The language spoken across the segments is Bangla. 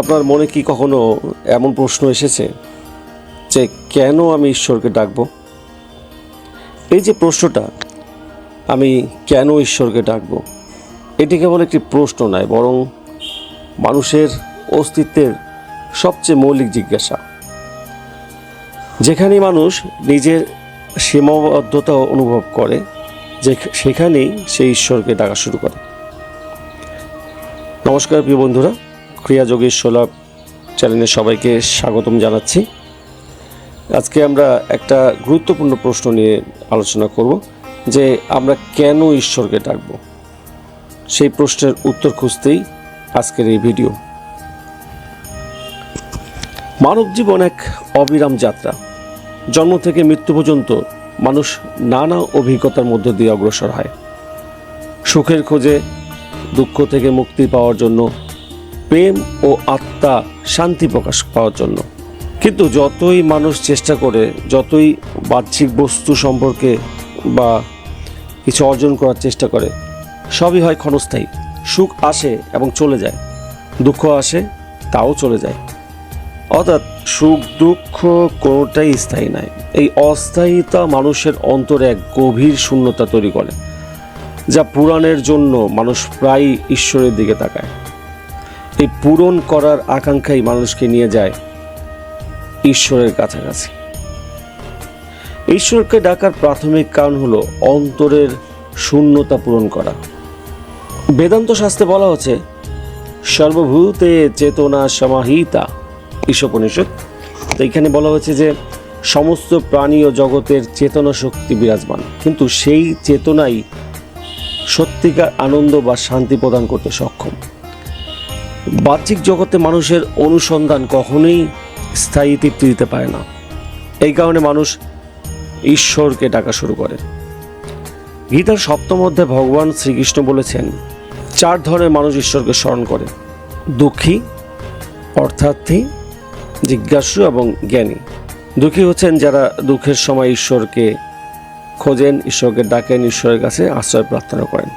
আপনার মনে কি কখনো এমন প্রশ্ন এসেছে যে কেন আমি ঈশ্বরকে ডাকব? এই যে প্রশ্নটা, আমি কেন ঈশ্বরকে ডাকব? এটি কেবল একটি প্রশ্ন নয়, বরং মানুষের অস্তিত্বের সবচেয়ে মৌলিক জিজ্ঞাসা। যেখানে মানুষ নিজের সীমাবদ্ধতা অনুভব করে, যে সেখানেই সে ঈশ্বরকে ডাকা শুরু করে। নমস্কার, প্রিয় বন্ধুরা। ক্রিয়া যোগেশ্বলা চ্যানেলে সবাইকে স্বাগতম জানাচ্ছি। আজকে আমরা একটা গুরুত্বপূর্ণ প্রশ্ন নিয়ে আলোচনা করব যে আমরা কেন ঈশ্বরকে ডাকব? সেই প্রশ্নের উত্তর খুঁজতেই আজকের এই ভিডিও। মানব জীবন এক অবিরাম যাত্রা। জন্ম থেকে মৃত্যু পর্যন্ত মানুষ নানা অভিজ্ঞতার মধ্য দিয়ে অগ্রসর হয়। সুখের খোঁজে, দুঃখ থেকে মুক্তি পাওয়ার জন্য প্রেম ও আত্মা শান্তি প্রকাশ পাওয়ার জন্য। কিন্তু যতই মানুষ চেষ্টা করে, যতই বাহ্যিক বস্তু সম্পর্কে বা কিছু অর্জন করার চেষ্টা করে, সবই হয় ক্ষণস্থায়ী। সুখ আসে এবং চলে যায়। দুঃখ আসে, তাও চলে যায়। অর্থাৎ সুখ, দুঃখ কোনোটাই স্থায়ী নয়। এই অস্থায়িতা মানুষের অন্তরে এক গভীর শূন্যতা তৈরি করে, যা পুরাণের জন্য মানুষ প্রায়ই ঈশ্বরের দিকে তাকায়। এই পূরণ করার আকাঙ্ক্ষাই মানুষকে নিয়ে যায় ঈশ্বরের কাছাকাছি। ঈশ্বরকে ডাকার প্রাথমিক কারণ হলো অন্তরের শূন্যতা পূরণ করা। বেদান্ত শাস্ত্রে বলা হচ্ছে, সর্বভূতে চেতনা সমাহিতা ঈশোপনিষদ তো এখানে বলা হয়েছে যে, সমস্ত প্রাণী ও জগতের চেতনা শক্তি বিরাজমান। কিন্তু সেই চেতনাই সত্যিকার আনন্দ বা শান্তি প্রদান করতে সক্ষম। বাহ্যিক জগতে মানুষের অনুসন্ধান কখনোই স্থায়ী তৃপ্তি দিতে পারে না। এই কারণে মানুষ ঈশ্বরকে ডাকা শুরু করে। গীতার সপ্তম অধ্যায়ে ভগবান শ্রীকৃষ্ণ বলেছেন, চার ধরনের মানুষ ঈশ্বরকে স্মরণ করে। দুঃখী অর্থার্থী জিজ্ঞাসু এবং জ্ঞানী। দুঃখী হচ্ছেন যারা দুঃখের সময় ঈশ্বরকে খোঁজেন, ঈশ্বরকে ডাকেন, ঈশ্বরের কাছে আশ্রয় প্রার্থনা করেন।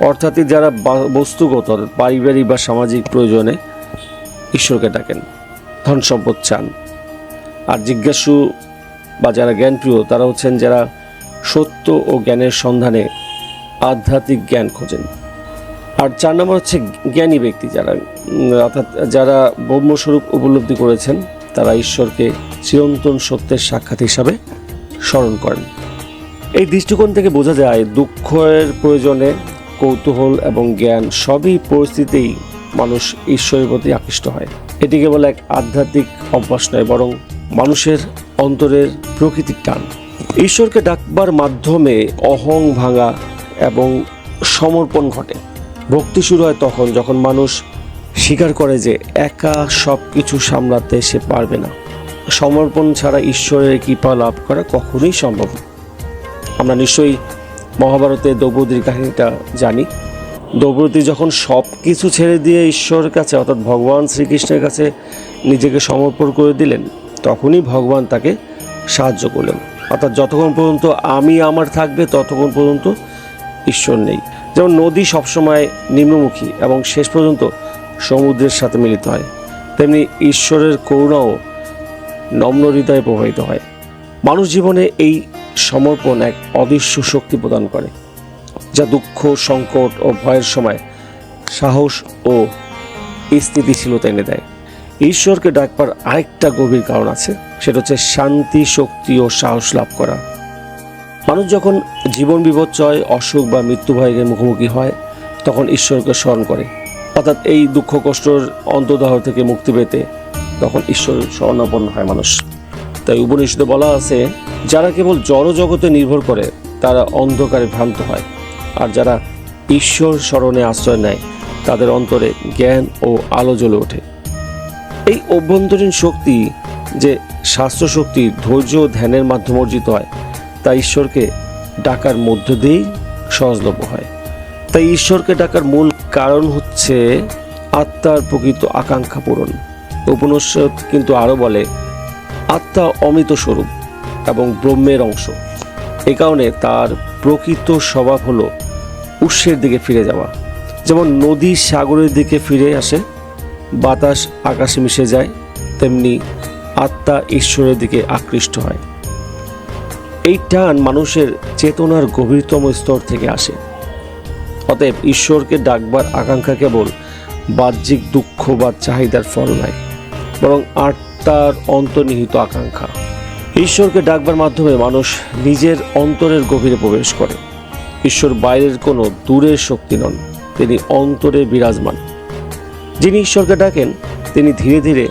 অর্থাৎ যারা বস্তুগত পারিবারিক বা সামাজিক প্রয়োজনে ঈশ্বরকে ডাকেন, ধন সম্পদ চান। আর জিজ্ঞাসু বা যারা জ্ঞানপ্রিয়, তারা হচ্ছেন যারা সত্য ও জ্ঞানের সন্ধানে আধ্যাত্মিক জ্ঞান খোঁজেন। আর চার নম্বর হচ্ছে জ্ঞানী ব্যক্তি যারা অর্থাৎ যারা ব্রহ্মস্বরূপ উপলব্ধি করেছেন, তারা ঈশ্বরকে চিরন্তন সত্যের সাক্ষাৎ হিসাবে স্মরণ করেন। এই দৃষ্টিকোণ থেকে বোঝা যায় দুঃখের প্রয়োজনে কৌতূহল এবং জ্ঞান সবই পরিস্থিতিতেই মানুষ ঈশ্বরের প্রতি আকৃষ্ট হয়। এটি কেবল এক আধ্যাত্মিক অভ্যাস নয়, বরং মানুষের অন্তরের প্রকৃতির টান। ঈশ্বরকে ডাকবার মাধ্যমে অহং ভাঙা এবং সমর্পণ ঘটে। ভক্তি শুরু হয় তখন যখন মানুষ স্বীকার করে যে একা সব কিছু সামলাতে সে পারবে না। সমর্পণ ছাড়া ঈশ্বরের কৃপা লাভ করা কখনোই সম্ভব আমরা নিশ্চয়ই মহাভারতে দ্রৌপদীর কাহিনীটা জানি। দ্রৌপদী যখন সব কিছু ছেড়ে দিয়ে ঈশ্বরের কাছে, অর্থাৎ ভগবান শ্রীকৃষ্ণের কাছে নিজেকে সমর্পণ করে দিলেন, তখনই ভগবান তাকে সাহায্য করলেন। অর্থাৎ যতক্ষণ পর্যন্ত আমি আমার থাকবে, ততক্ষণ পর্যন্ত ঈশ্বর নেই। যেমন নদী সবসময় নিম্নমুখী এবং শেষ পর্যন্ত সমুদ্রের সাথে মিলিত হয়, তেমনি ঈশ্বরের করুণাও নম্র হৃদয়ে প্রবাহিত হয়। মানুষ জীবনে এই সমর্পণ এক অদৃশ্য শক্তি প্রদান করে, যা দুঃখ, সংকট ও ভয়ের সময় সাহস ও স্থিতিশীলতা এনে দেয়। ঈশ্বরকে ডাকবার আরেকটা গভীর কারণ আছে, সেটা হচ্ছে শান্তি, শক্তি ও সাহস লাভ করা। মানুষ যখন জীবন বিপর্যয়, অসুখ বা মৃত্যু ভয়ের মুখোমুখি হয়, তখন ঈশ্বরকে স্মরণ করে। অর্থাৎ এই দুঃখ কষ্টর অন্তদাহ থেকে মুক্তি পেতে তখন ঈশ্বর স্মরণাপন্ন হয় মানুষ। তাই উপনিষদে বলা আছে, যারা কেবল জড় জগতে নির্ভর করে, তারা অন্ধকারে ভ্রান্ত হয়। আর যারা ঈশ্বর স্মরণে আশ্রয় নেয়, তাদের অন্তরে জ্ঞান ও আলো জ্বলে ওঠে। এই অভ্যন্তরীণ শক্তি যে স্বাস্থ্য শক্তি ধৈর্য ও ধ্যানের মাধ্যমে অর্জিত হয়, তা ঈশ্বরকে ডাকার মধ্য দিয়েই সহজলভ্য হয়। তাই ঈশ্বরকে ডাকার মূল কারণ হচ্ছে আত্মার প্রকৃত আকাঙ্ক্ষা পূরণ। উপনিষদ কিন্তু আরও বলে আত্মা অমিত স্বরূপ এবং ব্রহ্মের অংশ। এ কারণে তার প্রকৃত স্বভাব হল উৎসের দিকে ফিরে যাওয়া। যেমন নদী সাগরের দিকে ফিরে আসে, বাতাস আকাশে মিশে যায়, তেমনি আত্মা ঈশ্বরের দিকে আকৃষ্ট হয়। এই টান মানুষের চেতনার গভীরতম স্তর থেকে আসে। অতএব ঈশ্বরকে ডাকবার আকাঙ্ক্ষা কেবল বাহ্যিক দুঃখ বা চাহিদার ফল নয়, বরং আত্মার অন্তর্নিহিত আকাঙ্ক্ষা। ঈশ্বরকে ডাকবার মাধ্যমে মানুষ নিজের অন্তরের গভীরে প্রবেশ করে। ঈশ্বর বাইরের কোনো দূরের শক্তি নন, তিনি অন্তরে বিরাজমান। যিনি ঈশ্বরকে ডাকেন, তিনি ধীরে ধীরে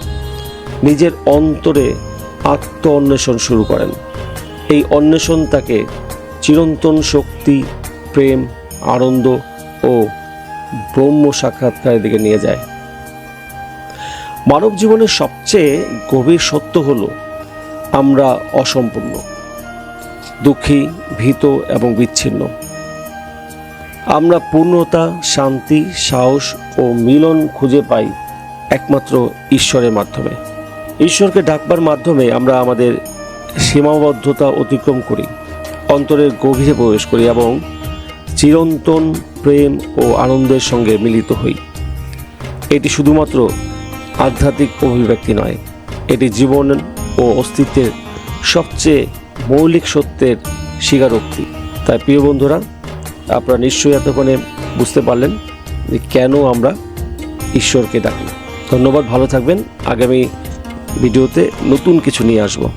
নিজের অন্তরে আত্ম অন্বেষণ শুরু করেন। এই অন্বেষণ তাকে চিরন্তন শক্তি, প্রেম, আনন্দ ও ব্রহ্ম সাক্ষাৎকারের দিকে নিয়ে যায়। মানব জীবনের সবচেয়ে গভীর সত্য হল আমরা অসম্পূর্ণ, দুঃখী, ভীত এবং বিচ্ছিন্ন। আমরা পূর্ণতা, শান্তি, সাহস ও মিলন খুঁজে পাই একমাত্র ঈশ্বরের মাধ্যমে। ঈশ্বরকে ডাকবার মাধ্যমে আমরা আমাদের সীমাবদ্ধতা অতিক্রম করি, অন্তরের গভীরে প্রবেশ করি এবং চিরন্তন প্রেম ও আনন্দের সঙ্গে মিলিত হই। এটি শুধুমাত্র আধ্যাত্মিক অভিব্যক্তি নয়। এটি জীবন ও অস্তিত্বের সবচেয়ে মৌলিক সত্যের স্বীকারোক্তি। তাই প্রিয় বন্ধুরা, আপনারা নিশ্চয়ই এতক্ষণে বুঝতে পারলেন যে কেন আমরা ঈশ্বরকে ডাকি। ধন্যবাদ, ভালো থাকবেন। আগামী ভিডিওতে নতুন কিছু নিয়ে আসব।